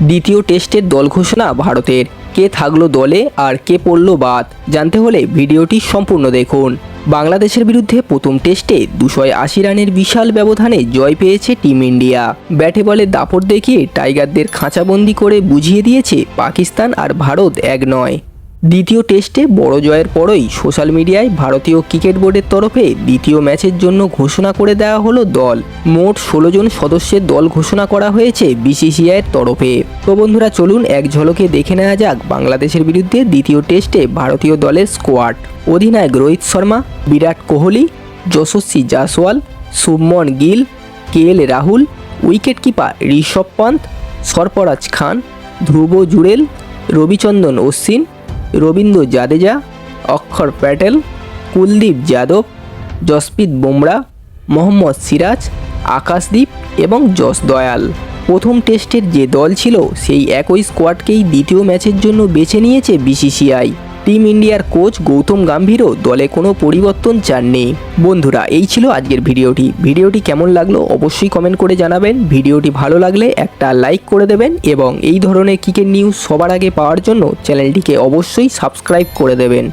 দ্বিতীয় টেস্টের দল ঘোষণা ভারতের। কে থাকল দলে আর কে পড়ল বাদ? জানতে হলে ভিডিওটি সম্পূর্ণ দেখুন। বাংলাদেশের বিরুদ্ধে প্রথম টেস্টে দুশো আশি রানের বিশাল ব্যবধানে জয় পেয়েছে টিম ইন্ডিয়া। ব্যাটে বলে দাপট দেখিয়ে টাইগারদের খাঁচাবন্দি করে বুঝিয়ে দিয়েছে পাকিস্তান আর ভারত এক নয়। দ্বিতীয় টেস্টে বড় জয়ের পরই সোশ্যাল মিডিয়ায় ভারতীয় ক্রিকেট বোর্ডের তরফে দ্বিতীয় ম্যাচের জন্য ঘোষণা করে দেওয়া হলো দল। মোট ষোলো জন সদস্যের দল ঘোষণা করা হয়েছে বিসিসিআইয়ের তরফে। তো বন্ধুরা, চলুন এক ঝলকে দেখে নেওয়া যাক বাংলাদেশের বিরুদ্ধে দ্বিতীয় টেস্টে ভারতীয় দলের স্কোয়াড অধিনায়ক Rohit Sharma, Virat Kohli, Yashasvi Jaiswal, Shubman Gill, K L Rahul, wicket keeper Rishabh Pant, Sarfaraz Khan, Dhruv Jurel, Ravichandran Ashwin Ravindra Jadeja, Axar Patel, Kuldeep Yadav Jasprit Bumrah, Mohammad Siraj, Akashdeep এবং যশ দয়াল। প্রথম টেস্টের যে দল ছিল, সেই একই স্কোয়াডকেই দ্বিতীয় ম্যাচের জন্য বেছে নিয়েছে বিসিসিআই টিম ইন্ডিয়ার কোচ গৌতম গাম্ভীরও দলে কোনো পরিবর্তন চাননি। বন্ধুরা, এই ছিল আজকের ভিডিওটি। ভিডিওটি কেমন লাগল অবশ্যই কমেন্ট করে জানাবেন। ভিডিওটি ভালো লাগলে একটা লাইক করে দেবেন এবং এই ধরনের ক্রিকেট নিউজ সবার আগে পাওয়ার জন্য চ্যানেলটিকে অবশ্যই সাবস্ক্রাইব করে দেবেন।